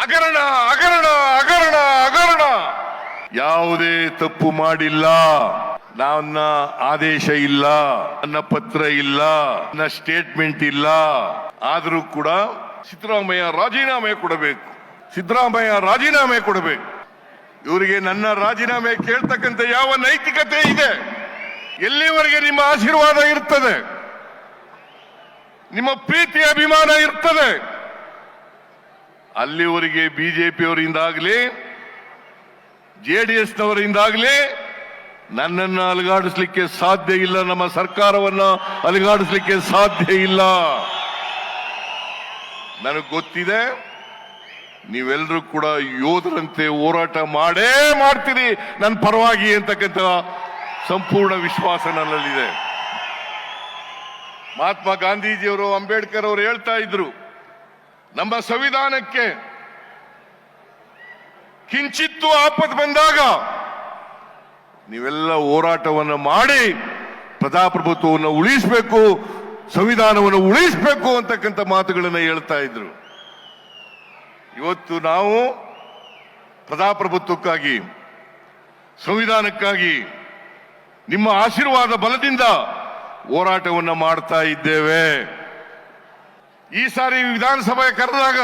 ಹಗರಣ ಹಗರಣ ಹಗರಣ ಹಗರಣ ಯಾವುದೇ ತಪ್ಪು ಮಾಡಿಲ್ಲ. ನನ್ನ ಆದೇಶ ಇಲ್ಲ. ನನ್ನ ಪತ್ರ ಇಲ್ಲ. ನನ್ನ ಸ್ಟೇಟ್ಮೆಂಟ್ ಇಲ್ಲ. ಆದರೂ ಕೂಡ ಸಿದ್ದರಾಮಯ್ಯ ರಾಜೀನಾಮೆ ಕೊಡಬೇಕು. ಸಿದ್ದರಾಮಯ್ಯ ರಾಜೀನಾಮೆ ಕೊಡಬೇಕು. ಇವರಿಗೆ ನನ್ನ ರಾಜೀನಾಮೆ ಕೇಳ್ತಕ್ಕಂಥ ಯಾವ ನೈತಿಕತೆ ಇದೆ? ಎಲ್ಲಿವರೆಗೆ ನಿಮ್ಮ ಆಶೀರ್ವಾದ ಇರ್ತದೆ? ನಿಮ್ಮ ಪ್ರೀತಿ ಅಭಿಮಾನ ಇರ್ತದೆ? ಅಲ್ಲಿವರೆಗೆ ಬಿಜೆಪಿಯವರಿಂದಾಗಲಿ ಜೆಡಿಎಸ್ನವರಿಂದಾಗಲಿ ನನ್ನನ್ನು ಅಲುಗಾಡಿಸ್ಲಿಕ್ಕೆ ಸಾಧ್ಯ ಇಲ್ಲ, ನಮ್ಮ ಸರ್ಕಾರವನ್ನು ಅಲುಗಾಡಿಸ್ಲಿಕ್ಕೆ ಸಾಧ್ಯ ಇಲ್ಲ. ನನಗೆ ಗೊತ್ತಿದೆ ನೀವೆಲ್ಲರೂ ಕೂಡ ಯೋಧರಂತೆ ಹೋರಾಟ ಮಾಡೇ ಮಾಡ್ತೀರಿ ನನ್ನ ಪರವಾಗಿ ಅಂತಕ್ಕಂಥ ಸಂಪೂರ್ಣ ವಿಶ್ವಾಸ ನನ್ನಲ್ಲಿದೆ. ಮಹಾತ್ಮ ಗಾಂಧೀಜಿಯವರು, ಅಂಬೇಡ್ಕರ್ ಅವರು ಹೇಳ್ತಾ ಇದ್ರು ನಮ್ಮ ಸಂವಿಧಾನಕ್ಕೆ ಕಿಂಚಿತ್ತು ಆಪತ್ತು ಬಂದಾಗ ನೀವೆಲ್ಲ ಹೋರಾಟವನ್ನು ಮಾಡಿ ಪ್ರಜಾಪ್ರಭುತ್ವವನ್ನು ಉಳಿಸಬೇಕು, ಸಂವಿಧಾನವನ್ನು ಉಳಿಸಬೇಕು ಅಂತಕ್ಕಂಥ ಮಾತುಗಳನ್ನು ಹೇಳ್ತಾ ಇದ್ರು. ಇವತ್ತು ನಾವು ಪ್ರಜಾಪ್ರಭುತ್ವಕ್ಕಾಗಿ, ಸಂವಿಧಾನಕ್ಕಾಗಿ, ನಿಮ್ಮ ಆಶೀರ್ವಾದ ಬಲದಿಂದ ಹೋರಾಟವನ್ನು ಮಾಡ್ತಾ ಇದ್ದೇವೆ. ಈ ಸಾರಿ ವಿಧಾನಸಭೆಗೆ ಕರೆದಾಗ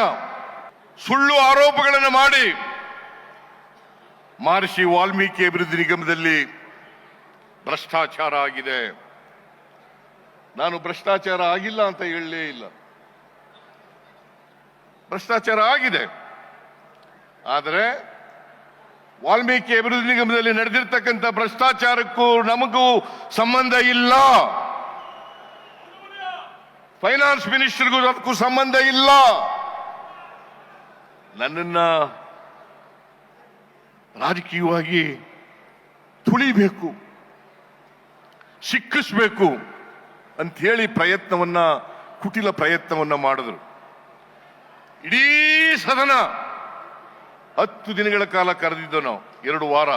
ಸುಳ್ಳು ಆರೋಪಗಳನ್ನು ಮಾಡಿ ಮಹರ್ಷಿ ವಾಲ್ಮೀಕಿ ಅಭಿವೃದ್ಧಿ ನಿಗಮದಲ್ಲಿ ಭ್ರಷ್ಟಾಚಾರ ಆಗಿದೆ. ನಾನು ಭ್ರಷ್ಟಾಚಾರ ಆಗಿಲ್ಲ ಅಂತ ಹೇಳಲೇ ಇಲ್ಲ. ಭ್ರಷ್ಟಾಚಾರ ಆಗಿದೆ. ಆದರೆ ವಾಲ್ಮೀಕಿ ಅಭಿವೃದ್ಧಿ ನಿಗಮದಲ್ಲಿ ನಡೆದಿರ್ತಕ್ಕಂಥ ಭ್ರಷ್ಟಾಚಾರಕ್ಕೂ ನಮಗೂ ಸಂಬಂಧ ಇಲ್ಲ. ಫೈನಾನ್ಸ್ ಮಿನಿಸ್ಟರ್ಗೂ ಅದಕ್ಕೂ ಸಂಬಂಧ ಇಲ್ಲ. ನನ್ನನ್ನ ರಾಜಕೀಯವಾಗಿ ತುಳಿಬೇಕು, ಸಿಕ್ಕಿಸ್ಬೇಕು ಅಂತ ಹೇಳಿ ಪ್ರಯತ್ನವನ್ನ, ಕುಟಿಲ ಪ್ರಯತ್ನವನ್ನ ಮಾಡಿದ್ರು. ಇಡೀ ಸದನ ಹತ್ತು ದಿನಗಳ ಕಾಲ ಕರೆದಿದ್ದು ನಾವು, ಎರಡು ವಾರ.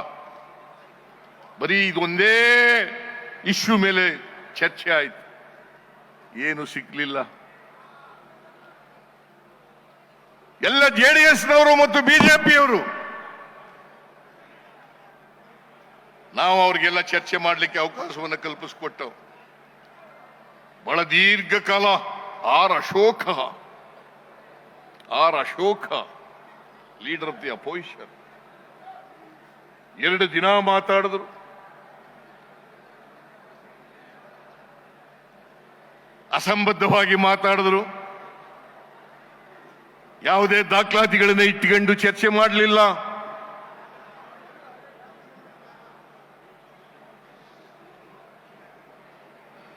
ಬರೀ ಇದೊಂದೇ ಇಶ್ಯೂ ಮೇಲೆ ಚರ್ಚೆ ಆಯ್ತು. ಏನು ಸಿಗ್ಲಿಲ್ಲ ಎಲ್ಲ ಜೆಡಿಎಸ್ನವರು ಮತ್ತು ಬಿಜೆಪಿಯವರು ನಾವು ಅವ್ರಿಗೆಲ್ಲ ಚರ್ಚೆ ಮಾಡಲಿಕ್ಕೆ ಅವಕಾಶವನ್ನು ಕಲ್ಪಿಸಿಕೊಟ್ಟವು. ಬಹಳ ದೀರ್ಘಕಾಲ R Ashoka R Ashoka, leader of the opposition. ಎರಡು ದಿನ ಮಾತಾಡಿದ್ರು. ಅಸಂಬದ್ಧವಾಗಿ ಮಾತಾಡಿದ್ರು. ಯಾವುದೇ ದಾಖಲಾತಿಗಳನ್ನ ಇಟ್ಟುಕೊಂಡು ಚರ್ಚೆ ಮಾಡಲಿಲ್ಲ.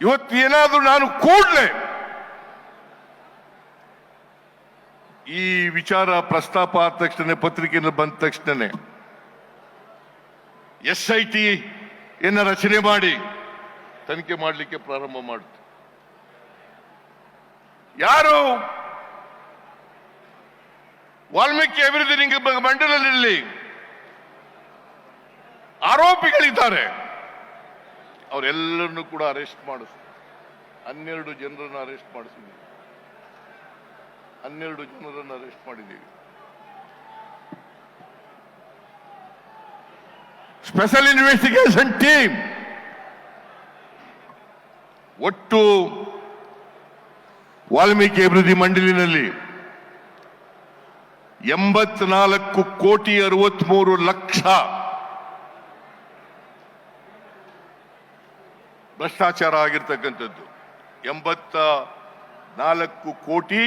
ಇವತ್ತು ಏನಾದರೂ ನಾನು ಕೂಡಲೇ ಈ ವಿಚಾರ ಪ್ರಸ್ತಾಪ ಆದ ತಕ್ಷಣ ಪತ್ರಿಕೆಯಲ್ಲಿ ಬಂದ ತಕ್ಷಣನೇ ಎಸ್ ಐ ಟಿ ರಚನೆ ಮಾಡಿ ತನಿಖೆ ಮಾಡಲಿಕ್ಕೆ ಪ್ರಾರಂಭ ಮಾಡುತ್ತೆ ಯಾರು? ವಾಲ್ಮೀಕಿ ಅಭಿವೃದ್ಧಿ ನಿಗಮ ಮಂಡಲದಲ್ಲಿ ಆರೋಪಿಗಳಿದ್ದಾರೆ. ಅವರೆಲ್ಲರನ್ನು ಕೂಡ ಅರೆಸ್ಟ್ ಮಾಡಿಸ್. ಹನ್ನೆರಡು ಜನರನ್ನು ಅರೆಸ್ಟ್ ಮಾಡಿಸಿದ್ದೀವಿ ಹನ್ನೆರಡು ಜನರನ್ನು ಅರೆಸ್ಟ್ ಮಾಡಿದ್ದೀವಿ ಸ್ಪೆಷಲ್ ಇನ್ವೆಸ್ಟಿಗೇಷನ್ ಟೀಮ್ ಒಟ್ಟು ವಾಲ್ಮೀಕಿ ಅಭಿವೃದ್ಧಿ ಮಂಡಳಿನಲ್ಲಿ ಎಂಬತ್ನಾಲ್ಕು ಕೋಟಿ ಅರವತ್ಮೂರು ಲಕ್ಷ ಭ್ರಷ್ಟಾಚಾರ ಆಗಿರ್ತಕ್ಕಂಥದ್ದು. ಎಂಬತ್ತ ನಾಲ್ಕು ಕೋಟಿ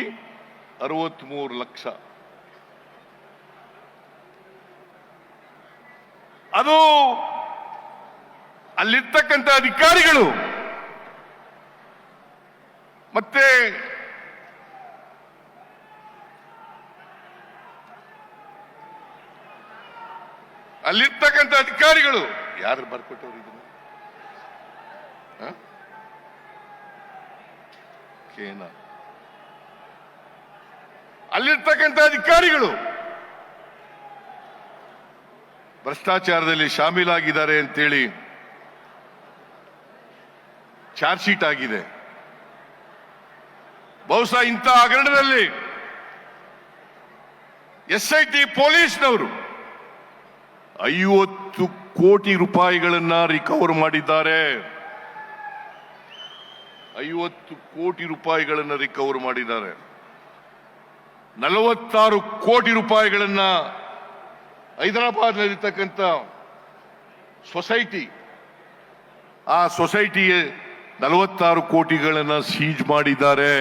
ಅರವತ್ಮೂರು ಲಕ್ಷ. ಅದು ಅಲ್ಲಿರ್ತಕ್ಕಂಥ ಅಧಿಕಾರಿಗಳು ಮತ್ತೆ ಅಲ್ಲಿರ್ತಕ್ಕಂಥ ಅಧಿಕಾರಿಗಳು ಯಾರು ಬರ್ಕೊಟ್ಟವ್ರು ಇದನ್ನು? ಕೇನ? ಅಲ್ಲಿರ್ತಕ್ಕಂಥ ಅಧಿಕಾರಿಗಳು ಭ್ರಷ್ಟಾಚಾರದಲ್ಲಿ ಶಾಮೀಲಾಗಿದ್ದಾರೆ ಅಂತೇಳಿ ಚಾರ್ಜ್ ಶೀಟ್ ಆಗಿದೆ. ಬಹುಶಃ ಇಂಥ ಹಗರಣದಲ್ಲಿ ಎಸ್ ಐ ಪೊಲೀಸ್ನವರು ಐವತ್ತು ಕೋಟಿ ರೂಪಾಯಿಗಳನ್ನ ರಿಕವರ್ ಮಾಡಿದ್ದಾರೆ. ಐವತ್ತು ಕೋಟಿ ರೂಪಾಯಿಗಳನ್ನ ರಿಕವರ್ ಮಾಡಿದ್ದಾರೆ. ನಲವತ್ತಾರು ಕೋಟಿ ರೂಪಾಯಿಗಳನ್ನ ಹೈದರಾಬಾದ್ನಲ್ಲಿರ್ತಕ್ಕಂಥ ಸೊಸೈಟಿ, ಆ ಸೊಸೈಟಿಗೆ ನಲವತ್ತಾರು ಕೋಟಿಗಳನ್ನ ಸೀಜ್ ಮಾಡಿದ್ದಾರೆ.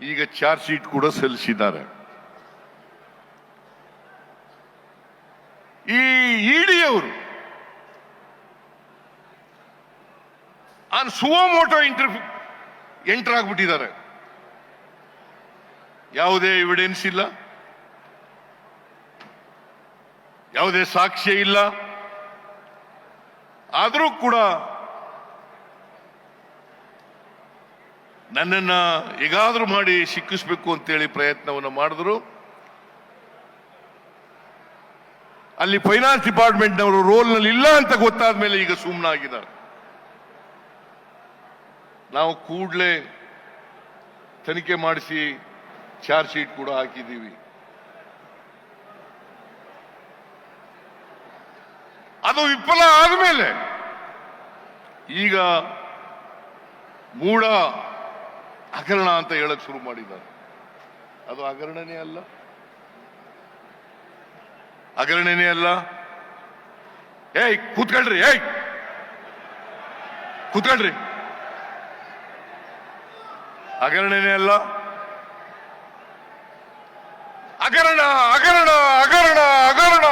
ಈಗ ಚಾರ್ಜ್ ಶೀಟ್ ಕೂಡ ಸಲ್ಲಿಸಿದ್ದಾರೆ. ಈ ಇಡಿಯವರು ಸುವಮೋಟೋ ಇಂಟರ್ ಎಂಟರ್ ಆಗ್ಬಿಟ್ಟಿದ್ದಾರೆ ಯಾವುದೇ ಎವಿಡೆನ್ಸ್ ಇಲ್ಲ. ಯಾವುದೇ ಸಾಕ್ಷ್ಯ ಇಲ್ಲ. ಆದರೂ ಕೂಡ ನನ್ನನ್ನು ಹೇಗಾದರೂ ಮಾಡಿ ಸಿಕ್ಕಿಸ್ಬೇಕು ಅಂತೇಳಿ ಪ್ರಯತ್ನವನ್ನು ಮಾಡಿದ್ರು. ಅಲ್ಲಿ ಫೈನಾನ್ಸ್ ಡಿಪಾರ್ಟ್ಮೆಂಟ್ನವರು ರೋಲ್ನಲ್ಲಿ ಇಲ್ಲ ಅಂತ ಗೊತ್ತಾದ ಮೇಲೆ ಈಗ ಸುಮ್ಮನಾಗಿದ್ದಾರೆ ನಾವು ಕೂಡಲೇ ತನಿಖೆ ಮಾಡಿಸಿ ಚಾರ್ಜ್ ಶೀಟ್ ಕೂಡ ಹಾಕಿದ್ದೀವಿ. ಅದು ವಿಫಲ ಆದಮೇಲೆ ಈಗ ಮೂಢ ಹಗರಣ ಅಂತ ಹೇಳಕ್ ಶುರು ಮಾಡಿದ್ದಾರೆ. ಅದು ಹಗರಣನೇ ಅಲ್ಲ. ಹಗರಣನೇ ಅಲ್ಲ. ಏಯ್, ಕೂತ್ಕೊಳ್ರಿ ಏಯ್! ಕೂತ್ಕೊಳ್ರಿ. ಅಗರಣೆನೇ ಅಲ್ಲ. ಅಗರಣ ಅಗರಣ ಅಗರಣ ಅಗರಣ!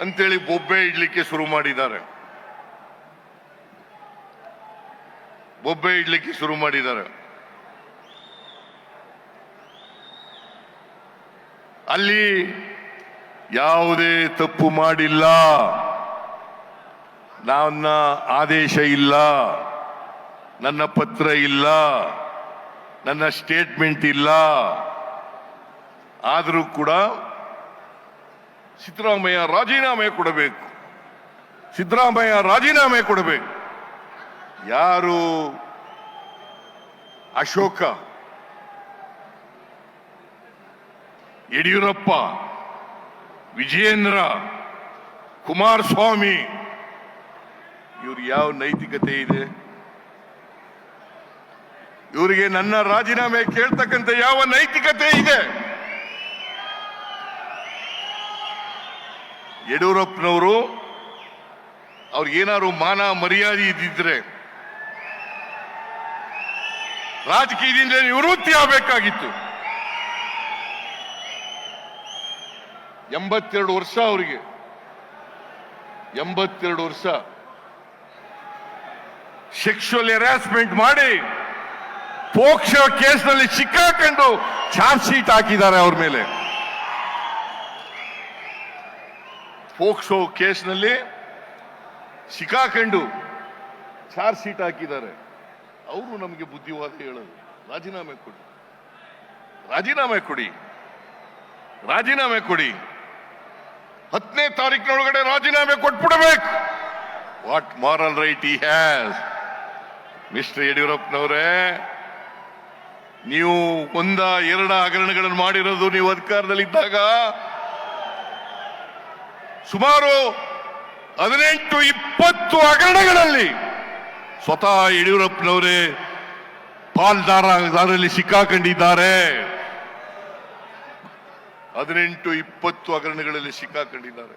ಅಂತೇಳಿ ಬೊಬ್ಬೆ ಇಡ್ಲಿಕ್ಕೆ ಶುರು ಮಾಡಿದ್ದಾರೆ. ಬೊಬ್ಬೆ ಇಡ್ಲಿಕ್ಕೆ ಶುರು ಮಾಡಿದ್ದಾರೆ. ಅಲ್ಲಿ ಯಾವುದೇ ತಪ್ಪು ಮಾಡಿಲ್ಲ. ನನ್ನ ಆದೇಶ ಇಲ್ಲ. ನನ್ನ ಪತ್ರ ಇಲ್ಲ. ನನ್ನ ಸ್ಟೇಟ್ಮೆಂಟ್ ಇಲ್ಲ. ಆದರೂ ಕೂಡ ಸಿದ್ದರಾಮಯ್ಯ ರಾಜೀನಾಮೆ ಕೊಡಬೇಕು. ಸಿದ್ದರಾಮಯ್ಯ ರಾಜೀನಾಮೆ ಕೊಡಬೇಕು. ಯಾರು ಅಶೋಕ ಯಡಿಯೂರಪ್ಪ, ವಿಜಯೇಂದ್ರ, ಕುಮಾರಸ್ವಾಮಿ, ಇವ್ರಿಗೆ ಯಾವ ನೈತಿಕತೆ ಇದೆ? ಇವರಿಗೆ ನನ್ನ ರಾಜೀನಾಮೆ ಕೇಳ್ತಕ್ಕಂಥ ಯಾವ ನೈತಿಕತೆ ಇದೆ? ಯಡಿಯೂರಪ್ಪನವರು ಅವ್ರಿಗೇನಾದ್ರು ಮಾನ ಮರ್ಯಾದೆ ಇದ್ದಿದ್ರೆ ರಾಜಕೀಯದಿಂದ ನಿವೃತ್ತಿ ಆಗಬೇಕಾಗಿತ್ತು. ಎಂಬತ್ತೆರಡು ವರ್ಷ ಅವರಿಗೆ. ಎಂಬತ್ತೆರಡು ವರ್ಷ. ಸೆಕ್ಷುವಲ್ ಹೆರಾಸ್ಮೆಂಟ್ ಮಾಡಿ ಪೋಕ್ಷೋ ಕೇಸ್ನಲ್ಲಿ ಸಿಕ್ಕಾಕೊಂಡು ಚಾರ್ಜ್ ಶೀಟ್ ಹಾಕಿದ್ದಾರೆ ಅವ್ರ ಮೇಲೆ. ಪೋಕ್ಸೋ ಕೇಸ್ನಲ್ಲಿ ಸಿಕ್ಕಾಕೊಂಡು ಚಾರ್ಜ್ ಶೀಟ್ ಹಾಕಿದ್ದಾರೆ. ಅವರು ನಮಗೆ ಬುದ್ಧಿವಾದ ಹೇಳೋದು. ರಾಜೀನಾಮೆ ಕೊಡಿ. ರಾಜೀನಾಮೆ ಕೊಡಿ. ರಾಜೀನಾಮೆ ಕೊಡಿ. ಹತ್ತನೇ ತಾರೀಕಿನೊಳಗಡೆ ರಾಜೀನಾಮೆ ಕೊಟ್ಬಿಡಬೇಕು. What moral right he has mister ಯಡಿಯೂರಪ್ಪನವರೇ, ನೀವು ಒಂದ ಎರಡ ಹಗರಣಗಳನ್ನು ಮಾಡಿರೋದು ನೀವು ಅಧಿಕಾರದಲ್ಲಿದ್ದಾಗ ಸುಮಾರು ಹದಿನೆಂಟು ಇಪ್ಪತ್ತು ಹಗರಣಗಳಲ್ಲಿ ಸ್ವತಃ ಯಡಿಯೂರಪ್ಪನವರೇ ಪಾಲ್ದಾರದಲ್ಲಿ ಸಿಕ್ಕಾಕೊಂಡಿದ್ದಾರೆ. ಹದಿನೆಂಟು ಇಪ್ಪತ್ತು ಹಗರಣಗಳಲ್ಲಿ ಸಿಕ್ಕಾಕೊಂಡಿದ್ದಾರೆ.